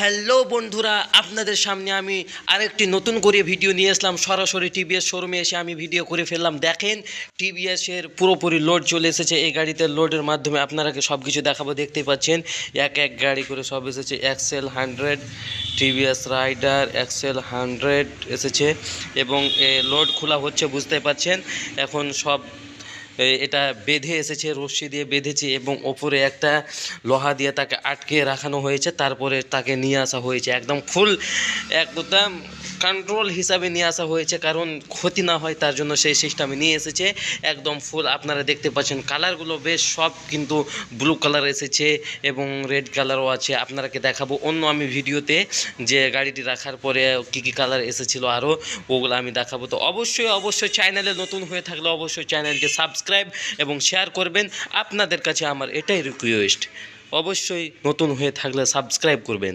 Hello বন্ধুরা, আপনাদের সামনে আমি আরেকটি নতুন করে ভিডিও নিয়ে আসলাম। সরাসরি টিভিএস শোরুমে এসে আমি ভিডিও করে ফেললাম। দেখেন টিভিএসের পুরোপুরি লোড চলে এসেছে। এই গাড়িতে লোডের মাধ্যমে আপনারাকে সব কিছু দেখাবো দেখতে পাচ্ছেন। এক এক গাড়ি করে সব এসেছে। XL hundred TVS rider XL hundred এসেছে এবং লোড খোলা হচ্ছে, বুঝতে পাচ্ছেন। এখন সব এটা বেঁধে এসেছে, রশ্মি দিয়ে বেঁধেছে এবং ওপরে একটা লোহা দিয়ে তাকে আটকে রাখানো হয়েছে। তারপরে তাকে নিয়ে আসা হয়েছে। একদম ফুল, একদম কন্ট্রোল হিসাবে নিয়ে আসা হয়েছে, কারণ ক্ষতি না হয় তার জন্য সেই সিস্টেমে নিয়ে এসেছে। একদম ফুল আপনারা দেখতে পাচ্ছেন কালারগুলো বেশ, সব কিন্তু ব্লু কালার এসেছে এবং রেড কালারও আছে। আপনারাকে দেখাবো অন্য আমি ভিডিওতে যে গাড়িটি রাখার পরে কী কী কালার এসেছিল আরও ওগুলো আমি দেখাবো। তো অবশ্যই অবশ্যই চ্যানেলে নতুন হয়ে থাকলে অবশ্যই চ্যানেলকে সাবস্ক্রাইব এবং শেয়ার করবেন। আপনাদের কাছে আমার এটাই রিকোয়েস্ট অবশ্যই নতুন হয়ে থাকলে সাবস্ক্রাইব করবেন।